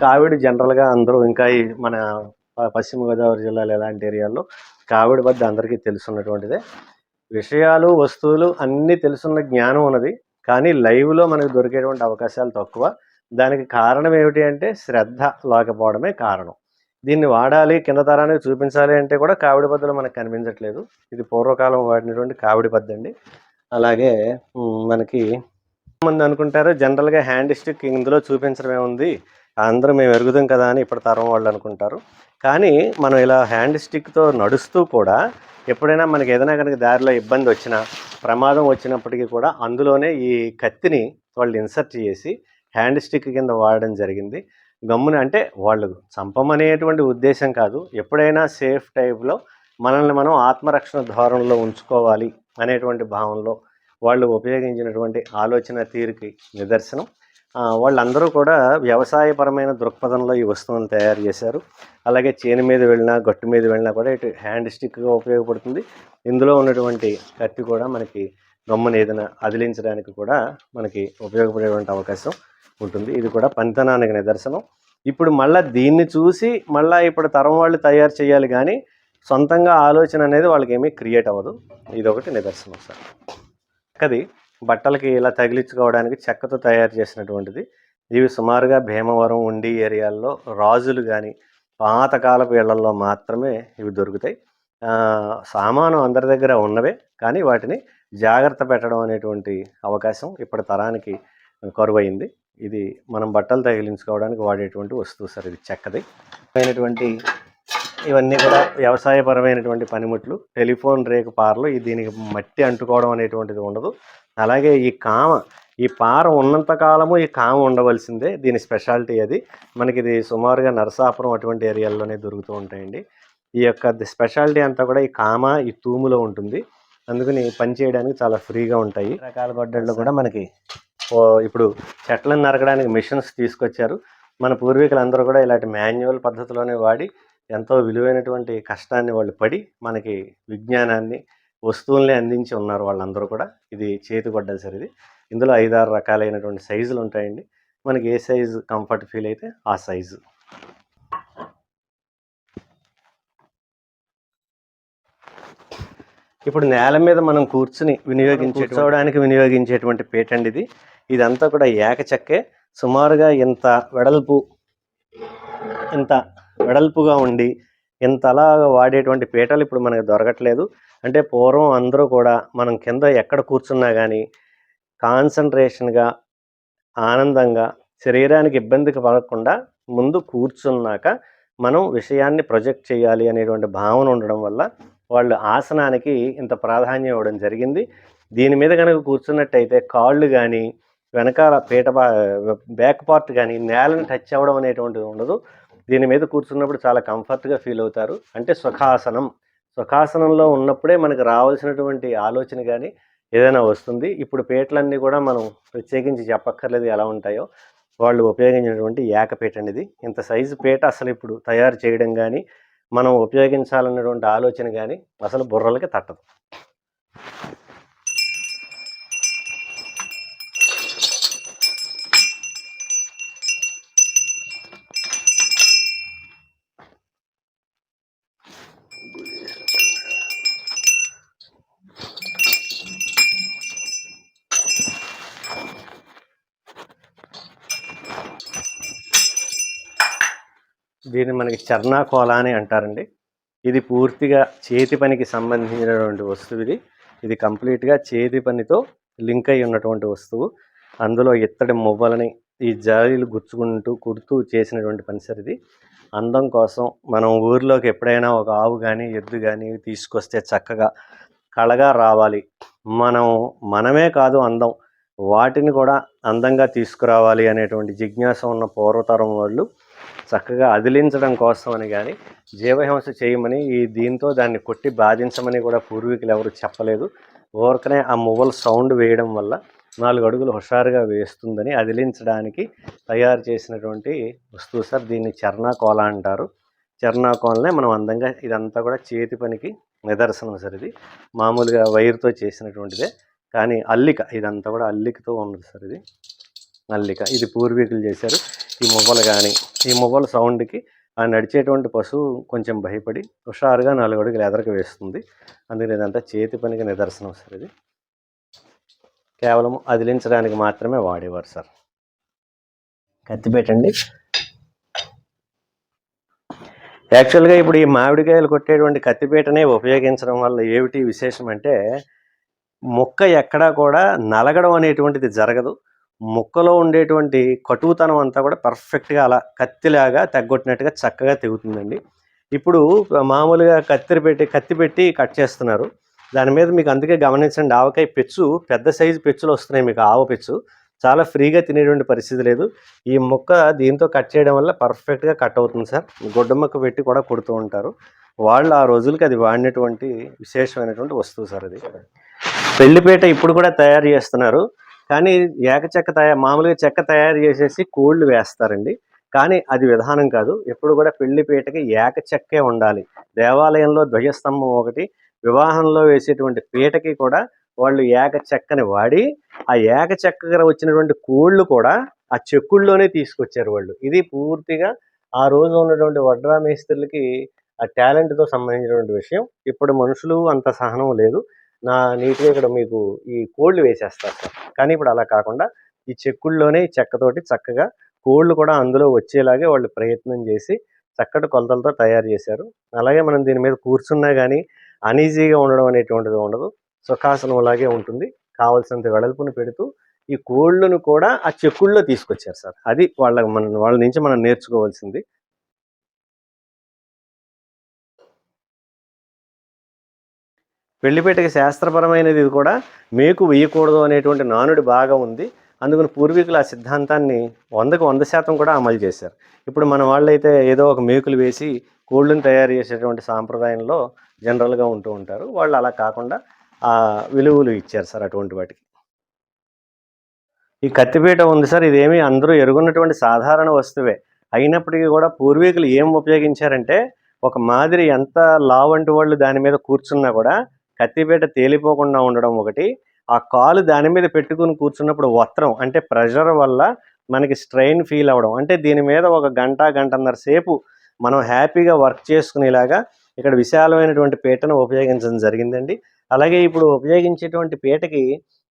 కావిడి జనరల్గా అందరూ ఇంకా ఈ మన ప- పశ్చిమ గోదావరి జిల్లాలో ఎలాంటి ఏరియాల్లో కావిడి వద్ద అందరికీ తెలుసున్నటువంటిదే. విషయాలు వస్తువులు అన్నీ తెలుసున్న జ్ఞానం ఉన్నది. కానీ లైవ్లో మనకు దొరికేటువంటి అవకాశాలు తక్కువ. దానికి కారణం ఏమిటి అంటే శ్రద్ధ లేకపోవడమే కారణం. దీన్ని వాడాలి కింద తరానికి చూపించాలి అంటే కూడా కావిడి పద్ధతులు మనకు కనిపించట్లేదు. ఇది పూర్వకాలం వాడినటువంటి కావిడి పద్ధతి అండి. అలాగే మనకి మంది అనుకుంటారు జనరల్గా హ్యాండ్ స్టిక్ ఇందులో చూపించడమే ఉంది. అందరూ మేము ఎరుగుదాం కదా అని ఇప్పుడు తరం వాళ్ళు అనుకుంటారు. కానీ మనం ఇలా హ్యాండ్ స్టిక్తో నడుస్తూ కూడా ఎప్పుడైనా మనకి ఏదైనా కనుక దారిలో ఇబ్బంది వచ్చినా ప్రమాదం వచ్చినప్పటికీ కూడా అందులోనే ఈ కత్తిని వాళ్ళు ఇన్సర్ట్ చేసి హ్యాండ్ స్టిక్ కింద వాడడం జరిగింది. గమ్మున అంటే వాళ్ళు చంపమనేటువంటి ఉద్దేశం కాదు. ఎప్పుడైనా సేఫ్ టైప్లో మనల్ని మనం ఆత్మరక్షణ ధోరణిలో ఉంచుకోవాలి అనేటువంటి భావనలో వాళ్ళు ఉపయోగించినటువంటి ఆలోచన తీరుకి నిదర్శనం. వాళ్ళందరూ కూడా వ్యవసాయపరమైన దృక్పథంలో ఈ వస్తువులను తయారు చేశారు. అలాగే చేను మీద వెళ్ళినా గట్టు మీద వెళ్ళినా కూడా ఇటు హ్యాండ్ స్టిక్గా ఉపయోగపడుతుంది. ఇందులో ఉన్నటువంటి కత్తి కూడా మనకి గమ్మున ఏదైనా అదిలించడానికి కూడా మనకి ఉపయోగపడేటువంటి అవకాశం ఉంటుంది. ఇది కూడా పనితనానికి నిదర్శనం. ఇప్పుడు మళ్ళీ దీన్ని చూసి మళ్ళీ ఇప్పుడు తరం వాళ్ళు తయారు చేయాలి కానీ సొంతంగా ఆలోచన అనేది వాళ్ళకి ఏమీ క్రియేట్ అవ్వదు. ఇది ఒకటి నిదర్శనం సార్. అది బట్టలకి ఇలా తగిలించుకోవడానికి చెక్కతో తయారు చేసినటువంటిది. ఇవి సుమారుగా భీమవరం ఉండి ఏరియాల్లో రాజులు కానీ పాతకాలపు ఇళ్ళలో మాత్రమే ఇవి దొరుకుతాయి. సామాను అందరి దగ్గర ఉన్నవే కానీ వాటిని జాగ్రత్త పెట్టడం అనేటువంటి అవకాశం ఇప్పటి తరానికి కరువైంది. ఇది మనం బట్టలు తగిలించుకోవడానికి వాడేటువంటి వస్తువు సార్ ఇది చెక్కది. అయినటువంటి ఇవన్నీ కూడా వ్యవసాయపరమైనటువంటి పనిముట్లు. టెలిఫోన్ రేకు పార్లు దీనికి మట్టి అంటుకోవడం అనేటువంటిది ఉండదు. అలాగే ఈ కామ ఈ పార ఉన్నంత కాలము ఈ కామ ఉండవలసిందే. దీని స్పెషాలిటీ అది. మనకి ఇది సుమారుగా నరసాపురం అటువంటి ఏరియాల్లోనే దొరుకుతూ ఉంటాయండి. ఈ యొక్క స్పెషాలిటీ అంతా కూడా ఈ కామ ఈ తూములో ఉంటుంది. అందుకని పని చేయడానికి చాలా ఫ్రీగా ఉంటాయి. రకాల గొడ్డళ్ళు కూడా మనకి ఇప్పుడు చెట్లను నరకడానికి మిషన్స్ తీసుకొచ్చారు. మన పూర్వీకులందరూ కూడా ఇలాంటి మాన్యువల్ పద్ధతిలోనే వాడి ఎంతో విలువైనటువంటి కష్టాన్ని వాళ్ళు పడి మనకి విజ్ఞానాన్ని వస్తువుల్ని అందించి ఉన్నారు వాళ్ళందరూ కూడా. ఇది చేతి గొడ్డలు సార్ ఇది. ఇందులో ఐదారు రకాలైనటువంటి సైజులు ఉంటాయండి. మనకి ఏ సైజు కంఫర్ట్ ఫీల్ అయితే ఆ సైజు. ఇప్పుడు నేల మీద మనం కూర్చుని వినియోగించే కూర్చోవడానికి వినియోగించేటువంటి పేటెంట్ ఇది. ఇదంతా కూడా ఏక చెక్కే సుమారుగా ఇంత వెడల్పు ఇంత వెడల్పుగా ఉండి ఇంతలాగా వాడేటువంటి పీటలు ఇప్పుడు మనకు దొరకట్లేదు. అంటే పూర్వం అందరూ కూడా మనం కింద ఎక్కడ కూర్చున్నా కానీ కాన్సన్ట్రేషన్గా ఆనందంగా శరీరానికి ఇబ్బందికి పడకుండా ముందు కూర్చున్నాక మనం విషయాన్ని ప్రొజెక్ట్ చేయాలి అనేటువంటి భావన ఉండడం వల్ల వాళ్ళు ఆసనానికి ఇంత ప్రాధాన్యం ఇవ్వడం జరిగింది. దీని మీద కనుక కూర్చున్నట్టయితే కాళ్ళు కానీ వెనకాల పీట బ్యాక్ పార్ట్ కానీ నేలను టచ్ అవ్వడం అనేటువంటిది ఉండదు. దీని మీద కూర్చున్నప్పుడు చాలా కంఫర్ట్గా ఫీల్ అవుతారు. అంటే సుఖాసనం. సుఖాసనంలో ఉన్నప్పుడే మనకు రావాల్సినటువంటి ఆలోచన కానీ ఏదైనా వస్తుంది. ఇప్పుడు పీటలన్నీ కూడా మనం ప్రత్యేకించి చెప్పక్కర్లేదు ఎలా ఉంటాయో. వాళ్ళు ఉపయోగించినటువంటి ఏకపీట అనేది. ఇంత సైజు పీట అసలు ఇప్పుడు తయారు చేయడం కానీ మనం ఉపయోగించాలన్నటువంటి ఆలోచన కానీ అసలు బుర్రలకి తట్టదు. దీన్ని మనకి చర్ణాకోల అని అంటారండి. ఇది పూర్తిగా చేతి పనికి సంబంధించినటువంటి వస్తువు ఇది. ఇది కంప్లీట్గా చేతి పనితో లింక్ అయి ఉన్నటువంటి వస్తువు. అందులో ఇత్తడి మువ్వలని ఈ జాలీలు గుచ్చుకుంటూ కుడుతూ చేసినటువంటి పని సార్ ఇది. అందం కోసం మనం ఊర్లోకి ఎప్పుడైనా ఒక ఆవు కానీ ఎద్దు కానీ తీసుకొస్తే చక్కగా కళగా రావాలి. మనం మనమే కాదు అందం. వాటిని కూడా అందంగా తీసుకురావాలి అనేటువంటి జిజ్ఞాస ఉన్న పూర్వతరం వాళ్ళు చక్కగా అదిలించడం కోసమని కానీ జీవహింస చేయమని ఈ దీంతో దాన్ని కొట్టి బాధించమని కూడా పూర్వీకులు ఎవరు చెప్పలేదు. ఊరకనే ఆ మువ్వల సౌండ్ వేయడం వల్ల నాలుగు అడుగులు హుషారుగా వేస్తుందని అదిలించడానికి తయారు చేసినటువంటి వస్తువు సార్ దీన్ని చర్ణాకోల అంటారు. చర్ణాకోలనే మనం అందంగా ఇదంతా కూడా చేతి పనికి నిదర్శనం సార్ ఇది. మామూలుగా వైర్తో చేసినటువంటిదే. కానీ అల్లిక ఇదంతా కూడా అల్లికతో ఉన్నది సార్ ఇది. అల్లిక ఇది పూర్వీకులు చేశారు. ఈ మువ్వలు కానీ ఈ మువ్వల సౌండ్కి ఆ నడిచేటువంటి పశువు కొంచెం భయపడి హుషారుగా నాలుగు అడుగులు ఎదరకు వేస్తుంది. అందుకని ఇదంతా చేతి పనికి నిదర్శనం సార్ ఇది. కేవలం అదిలించడానికి మాత్రమే వాడేవారు సార్. కత్తి పెట్టండి. యాక్చువల్గా ఇప్పుడు ఈ మామిడికాయలు కొట్టేటువంటి కత్తిపీటనే ఉపయోగించడం వల్ల ఏమిటి విశేషం అంటే ముక్క ఎక్కడా కూడా నలగడం అనేటువంటిది జరగదు. ముక్కలో ఉండేటువంటి కటువుతనం అంతా కూడా పర్ఫెక్ట్గా అలా కత్తిలాగా తగ్గొట్టినట్టుగా చక్కగా తెగుతుందండి ఇప్పుడు మామూలుగా కత్తిరి పెట్టి కత్తి పెట్టి కట్ చేస్తున్నారు. దాని మీద మీకు అందుకే గమనించండి ఆవకాయ పెచ్చు పెద్ద సైజు పెచ్చులు వస్తున్నాయి మీకు ఆవ పెచ్చు. చాలా ఫ్రీగా తినేటువంటి పరిస్థితి లేదు. ఈ ముక్క దీంతో కట్ చేయడం వల్ల పర్ఫెక్ట్గా కట్ అవుతుంది సార్. గొడ్డ ముక్క పెట్టి కూడా కొడుతూ ఉంటారు. వాళ్ళు ఆ రోజులకి అది వాడినటువంటి విశేషమైనటువంటి వస్తువు సార్ అది. పెళ్ళిపేట ఇప్పుడు కూడా తయారు చేస్తున్నారు. కానీ ఏక చెక్క తయారు మామూలుగా చెక్క తయారు చేసేసి కోళ్ళు వేస్తారండి. కానీ అది విధానం కాదు. ఎప్పుడు కూడా పెళ్ళిపేటకి ఏక చెక్కే ఉండాలి. దేవాలయంలో ధ్వజస్తంభం ఒకటి వివాహంలో వేసేటువంటి పీటకి కూడా వాళ్ళు ఏక చెక్కని వాడి ఆ ఏక చెక్కగా వచ్చినటువంటి కోళ్ళు కూడా ఆ చెక్కుల్లోనే తీసుకొచ్చారు వాళ్ళు. ఇది పూర్తిగా ఆ రోజు ఉన్నటువంటి వడ్రా మేస్త్రులకి ఆ టాలెంట్తో సంబంధించినటువంటి విషయం. ఇప్పుడు మనుషులు అంత సహనం లేదు. నా నీట్గా ఇక్కడ మీకు ఈ కోళ్ళు వేసేస్తారు సార్. కానీ ఇప్పుడు అలా కాకుండా ఈ చెక్కుల్లోనే ఈ చెక్కతోటి చక్కగా కోళ్ళు కూడా అందులో వచ్చేలాగే వాళ్ళు ప్రయత్నం చేసి చక్కటి కొలతలతో తయారు చేశారు. అలాగే మనం దీని మీద కూర్చున్నా కానీ అనీజీగా ఉండడం అనేటువంటిది ఉండదు. సుఖాసనం లాగే ఉంటుంది. కావలసినంత వెడల్పును పెడుతూ ఈ కోళ్ళను కూడా ఆ చెక్కుల్లో తీసుకొచ్చారు సార్. అది వాళ్ళ మన వాళ్ళ నుంచి మనం నేర్చుకోవాల్సింది. పెళ్ళిపేటకి శాస్త్రపరమైనది ఇది కూడా మేకు వేయకూడదు అనేటువంటి నానుడి బాగా ఉంది. అందుకని పూర్వీకులు ఆ సిద్ధాంతాన్ని వందకు వంద శాతం కూడా అమలు చేశారు. ఇప్పుడు మన వాళ్ళైతే ఏదో ఒక మేకులు వేసి కోళ్ళను తయారు చేసేటువంటి సాంప్రదాయంలో జనరల్గా ఉంటూ ఉంటారు. వాళ్ళు అలా కాకుండా ఆ విలువలు ఇచ్చారు సార్ అటువంటి వాటికి. ఈ కత్తిపీట ఉంది సార్. ఇదేమి అందరూ ఎరుగున్నటువంటి సాధారణ వస్తువే. అయినప్పటికీ కూడా పూర్వీకులు ఏం ఉపయోగించారంటే ఒక మాదిరి ఎంత లావంటి వాళ్ళు దాని మీద కూర్చున్నా కూడా కత్తిపీట తేలిపోకుండా ఉండడం ఒకటి. ఆ కాలు దాని మీద పెట్టుకుని కూర్చున్నప్పుడు వస్త్రం అంటే ప్రెషర్ వల్ల మనకి స్ట్రెయిన్ ఫీల్ అవ్వడం. అంటే దీని మీద ఒక గంట గంటన్నర సేపు మనం హ్యాపీగా వర్క్ చేసుకునేలాగా ఇక్కడ విశాలమైనటువంటి పీటను ఉపయోగించడం జరిగిందండి. అలాగే ఇప్పుడు ఉపయోగించేటువంటి పీటకి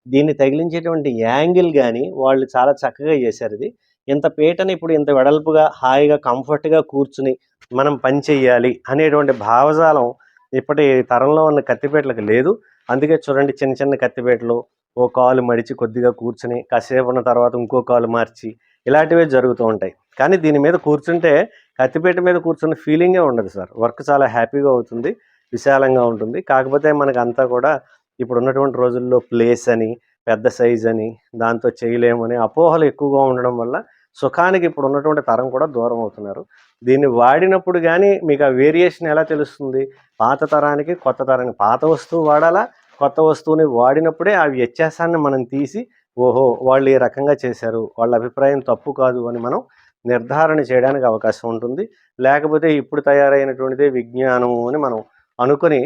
దీన్ని తగిలించేటువంటి యాంగిల్ కానీ వాళ్ళు చాలా చక్కగా చేశారు ఇది. ఇంత పీటని ఇప్పుడు ఇంత వెడల్పుగా హాయిగా కంఫర్ట్గా కూర్చుని మనం పని చేయాలి అనేటువంటి భావజాలం ఇప్పటి తరంలో ఉన్న కత్తిపేటలకు లేదు. అందుకే చూడండి చిన్న చిన్న కత్తిపేటలు ఓ కాలు మడిచి కొద్దిగా కూర్చుని కాసేపు ఉన్న తర్వాత ఇంకో కాలు మార్చి ఇలాంటివే జరుగుతూ ఉంటాయి. కానీ దీని మీద కూర్చుంటే కత్తిపేట మీద కూర్చున్న ఫీలింగే ఉండదు సార్. వర్క్ చాలా హ్యాపీగా అవుతుంది విశాలంగా ఉంటుంది. కాకపోతే మనకు అంతా కూడా ఇప్పుడు ఉన్నటువంటి రోజుల్లో ప్లేస్ అని పెద్ద సైజ్ అని దాంతో చేయలేమని అపోహలు ఎక్కువగా ఉండడం వల్ల సుఖానికి ఇప్పుడు ఉన్నటువంటి తరం కూడా దూరం అవుతున్నారు. దీన్ని వాడినప్పుడు కానీ మీకు ఆ వేరియేషన్ ఎలా తెలుస్తుంది? పాత తరానికి కొత్త తరానికి పాత వస్తువు వాడాలా? కొత్త వస్తువుని వాడినప్పుడే ఆ వ్యత్యాసాన్ని మనం తీసి ఓహో వాళ్ళు ఈ రకంగా చేశారు వాళ్ళ అభిప్రాయం తప్పు కాదు అని మనం నిర్ధారణ చేయడానికి అవకాశం ఉంటుంది. లేకపోతే ఇప్పుడు తయారైనటువంటిదే విజ్ఞానం అని మనం అనుకుని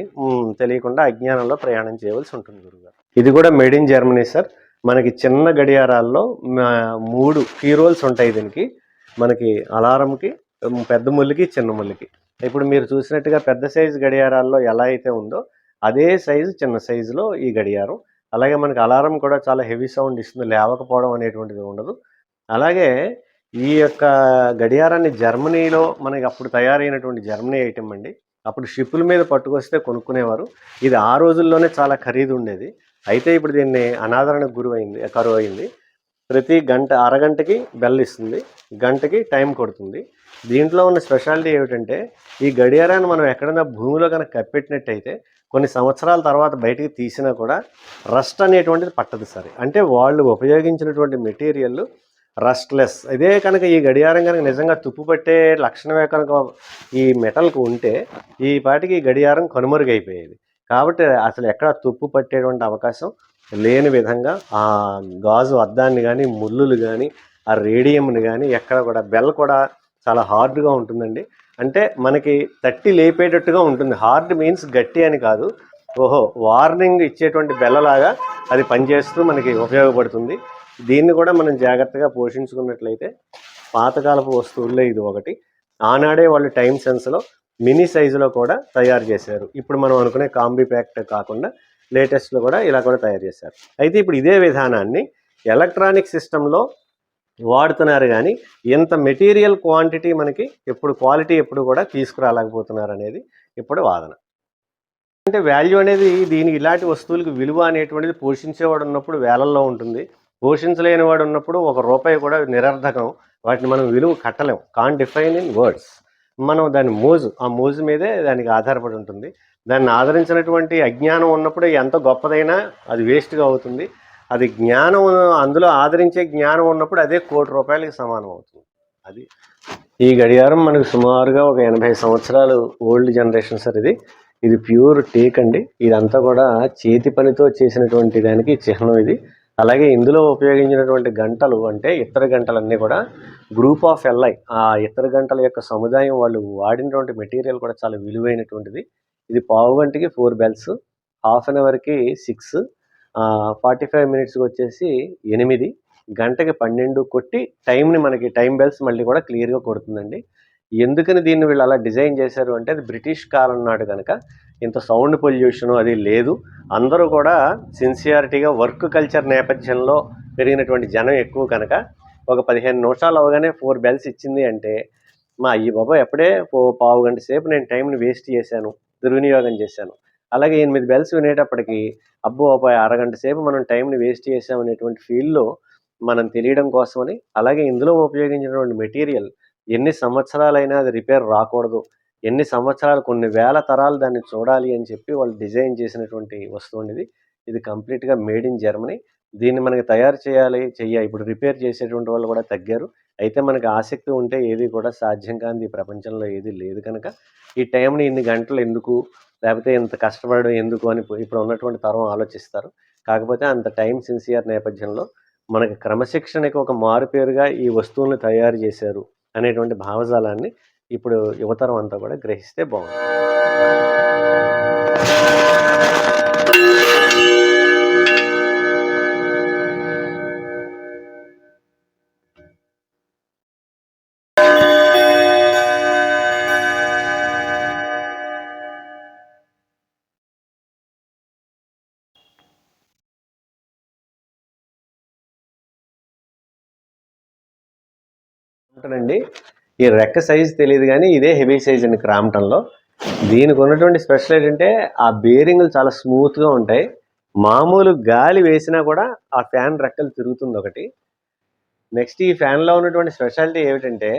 తెలియకుండా అజ్ఞానంలో ప్రయాణం చేయవలసి ఉంటుంది గురుగారు. ఇది కూడా మేడ్ ఇన్ జర్మనీ సార్. మనకి చిన్న గడియారాల్లో మూడు కీ రోల్స్ ఉంటాయి దీనికి. మనకి అలారంకి పెద్ద ముళ్ళకి చిన్న ముళ్ళకి ఇప్పుడు మీరు చూసినట్టుగా పెద్ద సైజు గడియారాల్లో ఎలా అయితే ఉందో అదే సైజు చిన్న సైజులో ఈ గడియారం. అలాగే మనకి అలారం కూడా చాలా హెవీ సౌండ్ ఇస్తుంది లేవకపోవడం అనేటువంటిది ఉండదు. అలాగే ఈ యొక్క గడియారాన్ని జర్మనీలో మనకి అప్పుడు తయారైనటువంటి జర్మనీ ఐటమ్ అండి. అప్పుడు షిప్పుల మీద పట్టుకొస్తే కొనుక్కునేవారు. ఇది ఆ రోజుల్లోనే చాలా ఖరీదు ఉండేది అయితే ఇప్పుడు దీన్ని అనాదరణకు గురువైంది కరువు అయింది ప్రతి గంట అరగంటకి బెల్ ఇస్తుంది. గంటకి టైం కొడుతుంది. దీంట్లో ఉన్న స్పెషాలిటీ ఏమిటంటే ఈ గడియారాన్ని మనం ఎక్కడైనా భూమిలో కనుక కప్పెట్టినట్టయితే కొన్ని సంవత్సరాల తర్వాత బయటికి తీసినా కూడా రస్ట్ అనేటువంటిది పట్టదు సరే. అంటే వాళ్ళు ఉపయోగించినటువంటి మెటీరియల్ రస్ట్లెస్ ఇదే కనుక ఈ గడియారం కనుక నిజంగా తుప్పు పట్టే లక్షణమే కనుక ఈ మెటల్కి ఉంటే ఈ పాటికి ఈ గడియారం కనుమరుగైపోయేది. కాబట్టి అసలు ఎక్కడ తుప్పు పట్టేటువంటి అవకాశం లేని విధంగా ఆ గాజు అద్దాన్ని కానీ ముళ్ళులు కానీ ఆ రేడియంని కానీ ఎక్కడ కూడా బెల్ కూడా చాలా హార్డ్గా ఉంటుందండి. అంటే మనకి తట్టి లేపేటట్టుగా ఉంటుంది. హార్డ్ మీన్స్ గట్టి అని కాదు. ఓహో వార్నింగ్ ఇచ్చేటువంటి బెల్లలాగా అది పనిచేస్తూ మనకి ఉపయోగపడుతుంది. దీన్ని కూడా మనం జాగ్రత్తగా పోషించుకున్నట్లయితే పాతకాలపు వస్తువుల్లో ఇది ఒకటి. ఆనాడే వాళ్ళు టైం సెన్స్లో మినీ సైజులో కూడా తయారు చేశారు. ఇప్పుడు మనం అనుకునే కాంబీ ప్యాక్ట్ కాకుండా లేటెస్ట్లో కూడా ఇలా కూడా తయారు చేశారు. అయితే ఇప్పుడు ఇదే విధానాన్ని ఎలక్ట్రానిక్ సిస్టంలో వాడుతున్నారు కానీ ఇంత మెటీరియల్ క్వాంటిటీ మనకి ఎప్పుడు క్వాలిటీ ఎప్పుడు కూడా తీసుకురాలేకపోతున్నారు అనేది ఇప్పుడు వాదన. అంటే వాల్యూ అనేది దీని ఇలాంటి వస్తువులకు విలువ అనేటువంటిది పోషించేవాడు ఉన్నప్పుడు వేలల్లో ఉంటుంది. పోషించలేని వాడు ఉన్నప్పుడు ఒక రూపాయి కూడా నిరర్ధకం. వాటిని మనం విలువ కట్టలేం. కాన్ డిఫైన్ ఇన్ వర్డ్స్ మనం దాని మోజు ఆ మోజు మీదే దానికి ఆధారపడి ఉంటుంది. దాన్ని ఆదరించినటువంటి అజ్ఞానం ఉన్నప్పుడు ఎంత గొప్పదైనా అది వేస్ట్గా అవుతుంది. అది జ్ఞానం అందులో ఆదరించే జ్ఞానం ఉన్నప్పుడు అదే కోటి రూపాయలకి సమానం అవుతుంది. అది ఈ గడియారం మనకు సుమారుగా ఒక ఎనభై సంవత్సరాలు ఓల్డ్ జనరేషన్ సార్ ఇది. ఇది ప్యూర్ టేక్ అండి. ఇదంతా కూడా చేతి పనితో చేసినటువంటి దానికి చిహ్నం ఇది. అలాగే ఇందులో ఉపయోగించినటువంటి గంటలు అంటే ఇతర గంటలన్నీ కూడా గ్రూప్ ఆఫ్ ఎల్ఐ ఆ ఇతర గంటల యొక్క సముదాయం వాళ్ళు వాడినటువంటి మెటీరియల్ కూడా చాలా విలువైనటువంటిది. ఇది పావు గంటకి ఫోర్ బెల్స్ హాఫ్ అన్ అవర్కి సిక్స్ ఫార్టీ ఫైవ్ మినిట్స్కి వచ్చేసి ఎనిమిది. గంటకి పన్నెండు కొట్టి టైంని మనకి టైం బెల్స్ మళ్ళీ కూడా క్లియర్గా కొడుతుందండి. ఎందుకని దీన్ని వీళ్ళు అలా డిజైన్ చేశారు అంటే అది బ్రిటిష్ కాలం నాడు కనుక ఇంత సౌండ్ పొల్యూషన్ అది లేదు. అందరూ కూడా సిన్సియారిటీగా వర్క్ కల్చర్ నేపథ్యంలో పెరిగినటువంటి జనం ఎక్కువ కనుక ఒక పదిహేను నిమిషాలు అవగానే ఫోర్ బెల్స్ ఇచ్చింది అంటే మా అయ్యి బాబా ఎప్పుడే ఓ పావు గంట సేపు నేను టైంని వేస్ట్ చేశాను దుర్వినియోగం చేశాను. అలాగే ఎనిమిది బెల్స్ వినేటప్పటికి అబ్బో అబ్బాయి అరగంట సేపు మనం టైంని వేస్ట్ చేసాం అనేటువంటి ఫీల్లో మనం తెలియడం కోసమని అలాగే ఇందులో ఉపయోగించినటువంటి మెటీరియల్ ఎన్ని సంవత్సరాలైనా అది రిపేర్ రాకూడదు. ఎన్ని సంవత్సరాలు కొన్ని వేల తరాలు దాన్ని చూడాలి అని చెప్పి వాళ్ళు డిజైన్ చేసినటువంటి వస్తువు ఇది ఇది కంప్లీట్గా మేడ్ ఇన్ జర్మనీ. దీన్ని మనకి తయారు చేయాలి చెయ్యాలి. ఇప్పుడు రిపేర్ చేసేటువంటి వాళ్ళు కూడా తగ్గారు. అయితే మనకి ఆసక్తి ఉంటే ఏది కూడా సాధ్యం కాని ఈ ప్రపంచంలో ఏది లేదు కనుక ఈ టైంని ఇన్ని గంటలు ఎందుకు లేకపోతే ఇంత కష్టపడడం ఎందుకు అని ఇప్పుడు ఉన్నటువంటి తరం ఆలోచిస్తారు. కాకపోతే అంత టైం సిన్సియర్ నేపథ్యంలో మనకి క్రమశిక్షణకి ఒక మారుపేరుగా ఈ వస్తువులను తయారు చేశారు. అనేటువంటి భావజాలాన్ని ఇప్పుడు యువతరం అంతా కూడా గ్రహిస్తే బాగుంది ఉంటుందండి ఈ రెక్క సైజ్ తెలియదు కానీ ఇదే హెవీ సైజ్ అండి క్రాంప్టన్లో దీనికి ఉన్నటువంటి స్పెషల్ ఏంటంటే ఆ బేరింగ్లు చాలా స్మూత్గా ఉంటాయి. మామూలు గాలి వేసినా కూడా ఆ ఫ్యాన్ రెక్కలు తిరుగుతుంది ఒకటి. నెక్స్ట్ ఈ ఫ్యాన్లో ఉన్నటువంటి స్పెషాలిటీ ఏమిటంటే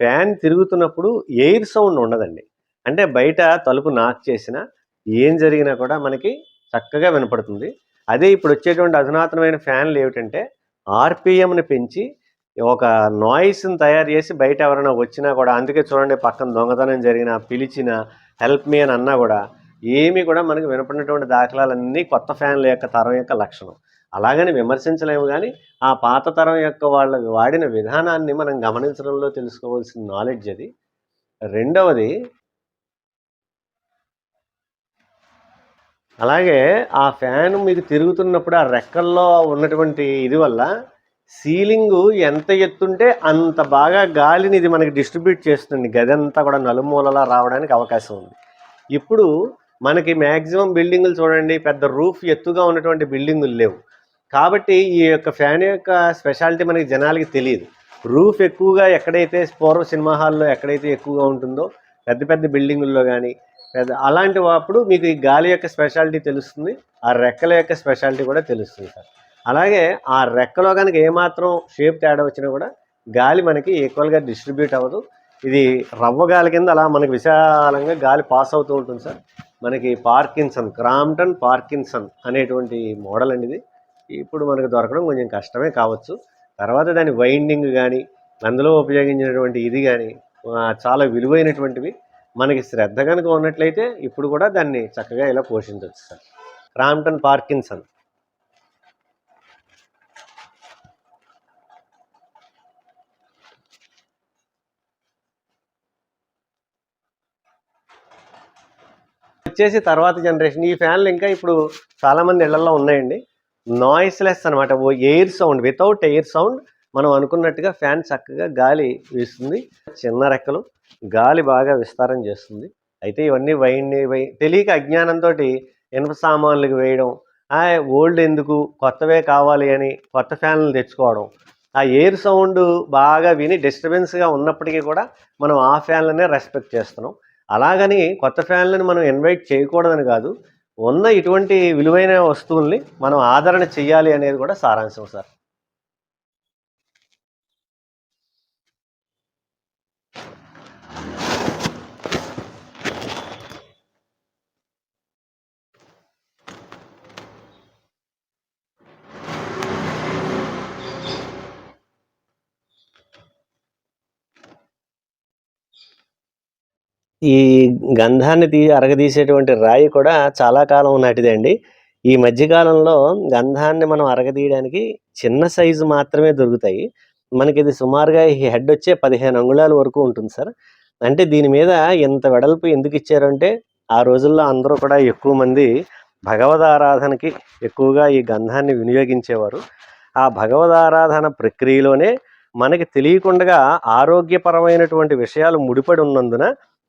ఫ్యాన్ తిరుగుతున్నప్పుడు ఎయిర్ సౌండ్ ఉండదండి. అంటే బయట తలుపు నాక్ చేసినా ఏం జరిగినా కూడా మనకి చక్కగా వినపడుతుంది. అదే ఇప్పుడు వచ్చేటువంటి అధునాతనమైన ఫ్యాన్లు ఏమిటంటే ఆర్పిఎంని పెంచి ఒక నాయిస్ని తయారు చేసి బయట ఎవరైనా వచ్చినా కూడా అందుకే చూడండి పక్కన దొంగతనం జరిగినా పిలిచిన హెల్ప్ మీ అని అన్నా కూడా ఏమీ కూడా మనకు వినపడినటువంటి దాఖలాలన్నీ కొత్త ఫ్యాన్ల యొక్క తరం యొక్క లక్షణం. అలాగని విమర్శించలేము కానీ ఆ పాత తరం యొక్క వాళ్ళ వాడిన విధానాన్ని మనం గమనించడంలో తెలుసుకోవాల్సిన నాలెడ్జ్ అది. రెండవది అలాగే ఆ ఫ్యాన్ మీకు తిరుగుతున్నప్పుడు ఆ రెక్కల్లో ఉన్నటువంటి ఇది వల్ల సీలింగ్ ఎంత ఎత్తుంటే అంత బాగా గాలిని ఇది మనకి డిస్ట్రిబ్యూట్ చేస్తుంది. గది అంతా కూడా నలుమూలలా రావడానికి అవకాశం ఉంది. ఇప్పుడు మనకి మ్యాక్సిమం బిల్డింగులు చూడండి పెద్ద రూఫ్ ఎత్తుగా ఉన్నటువంటి బిల్డింగులు లేవు. కాబట్టి ఈ యొక్క ఫ్యాన్ యొక్క స్పెషాలిటీ మనకి జనాలకి తెలియదు రూఫ్ ఎక్కువగా ఎక్కడైతే పూర్వ సినిమా హాల్లో ఎక్కడైతే ఎక్కువగా ఉంటుందో పెద్ద పెద్ద బిల్డింగుల్లో కానీ పెద్ద అలాంటి అప్పుడు మీకు ఈ గాలి యొక్క స్పెషాలిటీ తెలుస్తుంది. ఆ రెక్కల యొక్క స్పెషాలిటీ కూడా తెలుస్తుంది సార్. అలాగే ఆ రెక్కలో కనుక ఏమాత్రం షేప్ తేడా వచ్చినా కూడా గాలి మనకి ఈక్వల్గా డిస్ట్రిబ్యూట్ అవ్వదు. ఇది రవ్వ గాలి కింద అలా మనకి విశాలంగా గాలి పాస్ అవుతూ ఉంటుంది సార్. మనకి పార్కిన్సన్ క్రాంప్టన్ పార్కిన్సన్ అనేటువంటి మోడల్ అండి ఇది. ఇప్పుడు మనకు దొరకడం కొంచెం కష్టమే కావచ్చు. తర్వాత దాని వైండింగ్ కానీ అందులో ఉపయోగించినటువంటి ఇది కానీ చాలా విలువైనటువంటివి. మనకి శ్రద్ధ కనుక ఉన్నట్లయితే ఇప్పుడు కూడా దాన్ని చక్కగా ఇలా పోషించవచ్చు సార్. Crompton Parkinson. వచ్చేసి తర్వాత జనరేషన్ ఈ ఫ్యాన్లు ఇంకా ఇప్పుడు చాలామంది ఇళ్ళలో ఉన్నాయండి. నాయిస్లెస్ అనమాట ఓ air sound without air sound మనం అనుకున్నట్టుగా ఫ్యాన్ చక్కగా గాలి వీస్తుంది. చిన్న రెక్కలు గాలి బాగా విస్తారం చేస్తుంది. అయితే ఇవన్నీ వైండి వై తెలియక అజ్ఞానంతో ఇనుప సామాన్లకు వేయడం ఆ ఓల్డ్ ఎందుకు కొత్తవే కావాలి అని కొత్త ఫ్యాన్లు తెచ్చుకోవడం ఆ ఎయిర్ సౌండ్ బాగా విని డిస్టర్బెన్స్గా ఉన్నప్పటికీ కూడా మనం ఆ ఫ్యాన్లనే రెస్పెక్ట్ చేస్తున్నాం. అలాగని కొత్త ఫ్యాన్లను మనం ఇన్వైట్ చేయకూడదని కాదు ఉన్న ఇటువంటి విలువైన వస్తువుల్ని మనం ఆదరణ చెయ్యాలి అనేది కూడా సారాంశం సార్. ఈ గంధాన్ని తీ అరగదీసేటువంటి రాయి కూడా చాలా కాలం నాటిదే అండి. ఈ మధ్యకాలంలో గంధాన్ని మనం అరగదీయడానికి చిన్న సైజు మాత్రమే దొరుకుతాయి. మనకి ఇది సుమారుగా ఈ హెడ్ వచ్చే పదిహేను అంగుళాల వరకు ఉంటుంది సార్. అంటే దీని మీద ఇంత వెడల్పు ఎందుకు ఇచ్చారంటే ఆ రోజుల్లో అందరూ కూడా ఎక్కువ మంది భగవద్ ఆరాధనకి ఎక్కువగా ఈ గంధాన్ని వినియోగించేవారు. ఆ భగవద్ ఆరాధన ప్రక్రియలోనే మనకి తెలియకుండా ఆరోగ్యపరమైనటువంటి విషయాలు ముడిపడి ఉన్నందున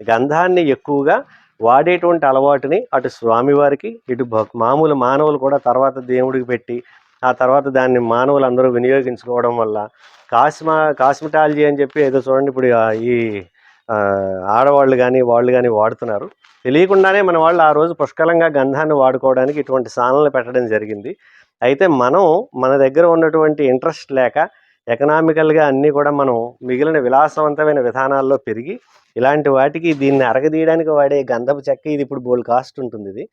గంధాన్ని ఎక్కువగా వాడేటువంటి అలవాటుని అటు స్వామివారికి ఇటు భక్- మామూలు మానవులు కూడా తర్వాత దేవుడికి పెట్టి ఆ తర్వాత దాన్ని మానవులు అందరూ వినియోగించుకోవడం వల్ల కాస్మా కాస్మెటాలజీ అని చెప్పి ఏదో చూడండి ఇప్పుడు ఈ ఆడవాళ్ళు కానీ వాళ్ళు కానీ వాడుతున్నారు. తెలియకుండానే మన వాళ్ళు ఆ రోజు పుష్కలంగా గంధాన్ని వాడుకోవడానికి ఇటువంటి సానలు పెట్టడం జరిగింది. అయితే మనం మన దగ్గర ఉన్నటువంటి ఇంట్రెస్ట్ లేక ఎకనామికల్గా అన్నీ కూడా మనం మిగిలిన విలాసవంతమైన విధానాల్లో పెరిగి ఇలాంటి వాటికి దీన్ని అరగదీయడానికి వాడే గంధపు చెక్క ఇది ఇప్పుడు బోల్ కాస్ట్ ఉంటుంది ఇది.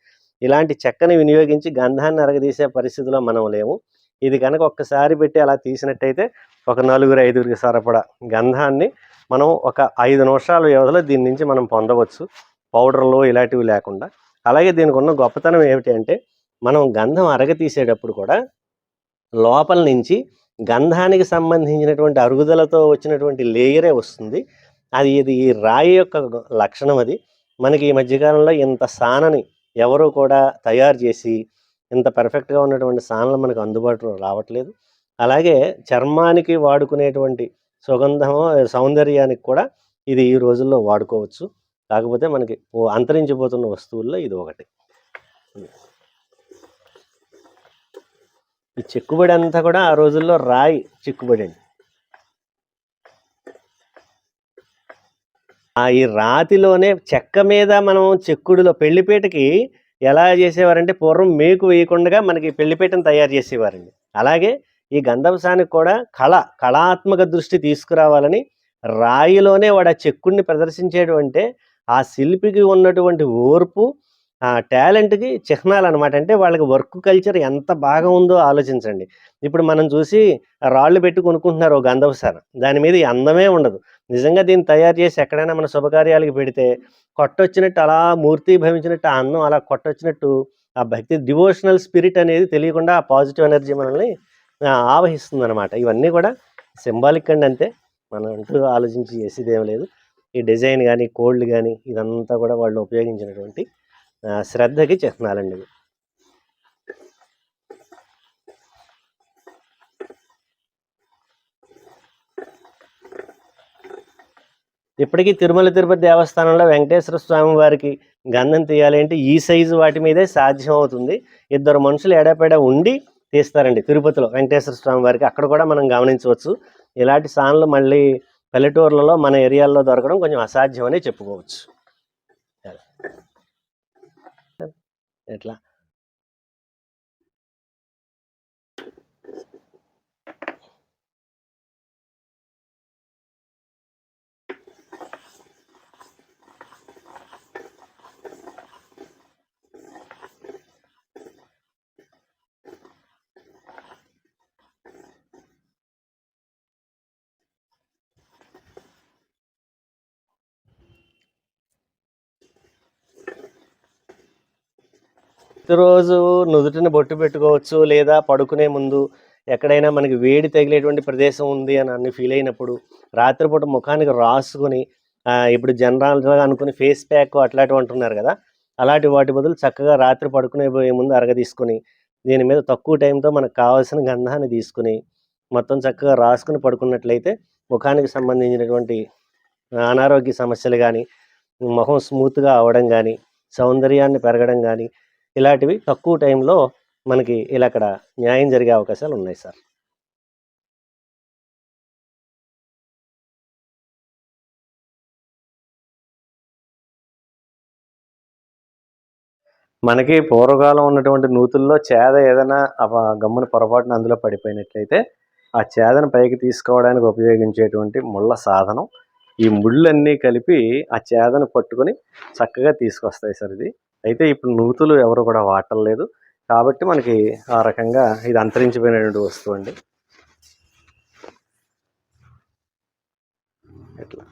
ఇలాంటి చెక్కని వినియోగించి గంధాన్ని అరగదీసే పరిస్థితిలో మనం లేము. ఇది కనుక ఒక్కసారి పెట్టి అలా తీసినట్టయితే ఒక నలుగురు ఐదుగురికి సరిపడా గంధాన్ని మనం ఒక ఐదు నిమిషాల వ్యవధిలో దీని నుంచి మనం పొందవచ్చు. పౌడర్లు ఇలాంటివి లేకుండా. అలాగే దీనికి ఉన్న గొప్పతనం ఏమిటి అంటే మనం గంధం అరగ తీసేటప్పుడు కూడా లోపల నుంచి గంధానికి సంబంధించినటువంటి అరుగుదలతో వచ్చినటువంటి లేయరే వస్తుంది. అది ఇది ఈ రాయి యొక్క లక్షణం అది. మనకి ఈ మధ్యకాలంలో ఇంత సానని ఎవరు కూడా తయారు చేసి ఇంత పర్ఫెక్ట్గా ఉన్నటువంటి సానలు మనకు అందుబాటులో రావట్లేదు. అలాగే చర్మానికి వాడుకునేటువంటి సుగంధము సౌందర్యానికి కూడా ఇది ఈ రోజుల్లో వాడుకోవచ్చు. కాకపోతే మనకి అంతరించిపోతున్న వస్తువుల్లో ఇది ఒకటి. ఈ చెక్కుబడి అంతా కూడా ఆ రోజుల్లో రాయి చిక్కుబడి అండి ఆ ఈ రాతిలోనే చెక్క మీద మనం చెక్కుడులో పెళ్ళిపేటకి ఎలా చేసేవారంటే పూర్వం మేకు వేయకుండా మనకి పెళ్ళిపేటను తయారు చేసేవారండి. అలాగే ఈ గంధంసానికి కూడా కళ కళాత్మక దృష్టి తీసుకురావాలని రాయిలోనే వాడు ఆ చెక్కుడిని ప్రదర్శించేటువంటి ఆ శిల్పికి ఉన్నటువంటి ఓర్పు ఆ టాలెంట్కి చిహ్నాలు అనమాట అంటే వాళ్ళకి వర్క్ కల్చర్ ఎంత బాగా ఉందో ఆలోచించండి. ఇప్పుడు మనం చూసి రాళ్ళు పెట్టి కొనుక్కుంటున్నారు గంధవ గంధవసాన దాని మీద అందమే ఉండదు. నిజంగా దీన్ని తయారు చేసి ఎక్కడైనా మన శుభకార్యాలకు పెడితే కొట్టొచ్చినట్టు అలా మూర్తి భవించినట్టు ఆ అందం అలా కొట్టొచ్చినట్టు ఆ భక్తి డివోషనల్ స్పిరిట్ అనేది తెలియకుండా ఆ పాజిటివ్ ఎనర్జీ మనల్ని ఆవహిస్తుంది అనమాట ఇవన్నీ కూడా సింబాలిక్ అండి అంతే. మనం అంటూ ఆలోచించి చేసేది ఏం లేదు. ఈ డిజైన్ కానీ కోల్డ్ కానీ ఇదంతా కూడా వాళ్ళు ఉపయోగించినటువంటి శ్రద్ధకి చిహ్నాలండి ఇవి. ఇప్పటికీ తిరుమల తిరుపతి దేవస్థానంలో వెంకటేశ్వర స్వామి వారికి గంధం తీయాలి అంటే ఈ సైజు వాటి మీదే సాధ్యం అవుతుంది ఇద్దరు మనుషులు ఎడపెడ ఉండి తీస్తారండి తిరుపతిలో వెంకటేశ్వర స్వామి వారికి. అక్కడ కూడా మనం గమనించవచ్చు. ఇలాంటి స్థానాలు మళ్ళీ పల్లెటూర్లలో మన ఏరియాల్లో దొరకడం కొంచెం అసాధ్యం అని చెప్పుకోవచ్చు. ¿verdad? ప్రతిరోజు నుదుటిని బొట్టు పెట్టుకోవచ్చు లేదా పడుకునే ముందు ఎక్కడైనా మనకి వేడి తగిలేటువంటి ప్రదేశం ఉంది అని అన్ని ఫీల్ అయినప్పుడు రాత్రిపూట ముఖానికి రాసుకొని ఇప్పుడు జనరల్గా అనుకుని ఫేస్ ప్యాక్ అట్లాంటివి అంటున్నారు కదా అలాంటి వాటి బదులు చక్కగా రాత్రి పడుకునే పోయే ముందు అరగ తీసుకుని దీని మీద తక్కువ టైంతో మనకు కావాల్సిన గంధాన్ని తీసుకుని మొత్తం చక్కగా రాసుకుని పడుకున్నట్లయితే ముఖానికి సంబంధించినటువంటి అనారోగ్య సమస్యలు కానీ మొహం స్మూత్గా అవ్వడం కానీ సౌందర్యాన్ని పెరగడం కానీ ఇలాంటివి తక్కువ టైంలో మనకి ఇలా అక్కడ న్యాయం జరిగే అవకాశాలు ఉన్నాయి సార్. మనకి పూర్వకాలం ఉన్నటువంటి నూతుల్లో చేద ఏదైనా గమ్మున పొరపాటున అందులో పడిపోయినట్లయితే ఆ చేదను పైకి తీసుకోవడానికి ఉపయోగించేటువంటి ముళ్ళ సాధనం. ఈ ముళ్ళన్నీ కలిపి ఆ చేదను పట్టుకొని చక్కగా తీసుకొస్తాయి సార్ ఇది. అయితే ఇప్పుడు నూతులు ఎవరు కూడా వాడటం కాబట్టి మనకి ఆ రకంగా ఇది అంతరించిపోయినటువంటి వస్తువు అండి. ఇట్లా.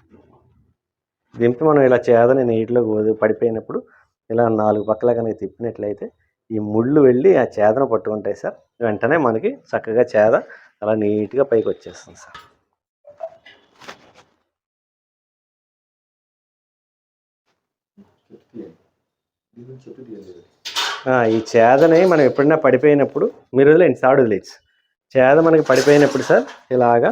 దింపి మనం ఇలా చేదని నీటిలో వదిలి పడిపోయినప్పుడు ఇలా నాలుగు పక్కల కనుక తిప్పినట్లయితే ఈ ముళ్ళు వెళ్ళి ఆ చేదను పట్టుకుంటాయి సార్. వెంటనే మనకి చక్కగా చేద అలా నీట్గా పైకి వచ్చేస్తుంది సార్. ఈ చేదని మనం ఎప్పుడైనా పడిపోయినప్పుడు మీరు వదిలేండి సాడు వదిలేచ్చు చేద మనకి పడిపోయినప్పుడు సార్ ఇలాగా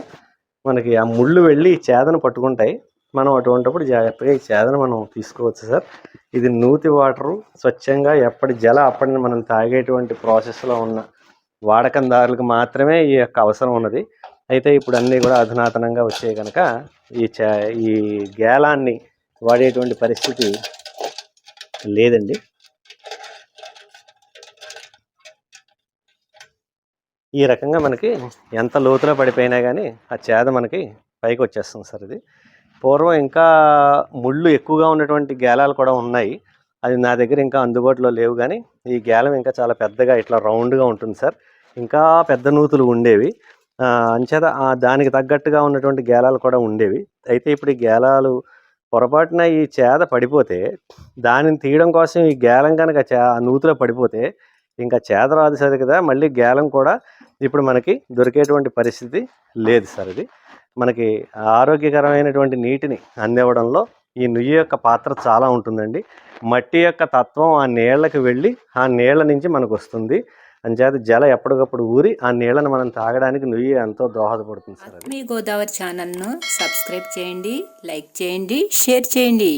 మనకి ఆ ముళ్ళు వెళ్ళి ఈ చేదను పట్టుకుంటాయి. మనం అటువంటిప్పుడు జాగ్రత్తగా ఈ చేదను మనం తీసుకోవచ్చు సార్. ఇది నూతి వాటరు స్వచ్ఛంగా ఎప్పటి జల అప్పటిని మనం తాగేటువంటి ప్రాసెస్లో ఉన్న వాడకందారులకు మాత్రమే ఈ యొక్క అవసరం ఉన్నది. అయితే ఇప్పుడు అన్నీ కూడా అధునాతనంగా వచ్చాయి కనుక ఈ చే ఈ గేలాన్ని వాడేటువంటి పరిస్థితి లేదండి. ఈ రకంగా మనకి ఎంత లోతులో పడిపోయినా కానీ ఆ చేద మనకి పైకి వచ్చేస్తుంది సార్ ఇది. పూర్వం ఇంకా ముళ్ళు ఎక్కువగా ఉన్నటువంటి గేలాలు కూడా ఉన్నాయి. అది నా దగ్గర ఇంకా అందుబాటులో లేవు కానీ ఈ గేలం ఇంకా చాలా పెద్దగా ఇట్లా రౌండ్గా ఉంటుంది సార్. ఇంకా పెద్ద నూతులు ఉండేవి. అంచేత దానికి తగ్గట్టుగా ఉన్నటువంటి గేలాలు కూడా ఉండేవి. అయితే ఇప్పుడు ఈ గేలాలు పొరపాటున ఈ చేద పడిపోతే దానిని తీయడం కోసం ఈ గేలం కనుక చే ఆ నూతిలో పడిపోతే ఇంకా చేద రాదు సార్ కదా మళ్ళీ గేలం కూడా ఇప్పుడు మనకి దొరికేటువంటి పరిస్థితి లేదు సార్ ఇది. మనకి ఆరోగ్యకరమైనటువంటి నీటిని అందివ్వడంలో ఈ నుయ్యి యొక్క పాత్ర చాలా ఉంటుందండి. మట్టి యొక్క తత్వం ఆ నీళ్ళకి వెళ్ళి ఆ నీళ్ళ నుంచి మనకు వస్తుంది అంచేత జల ఎప్పటికప్పుడు ఊరి ఆ నీళ్ళని మనం తాగడానికి నుయ్యి ఎంతో దోహదపడుతుంది సార్ మీ గోదావరి ఛానల్ను సబ్స్క్రైబ్ చేయండి లైక్ చేయండి షేర్ చేయండి.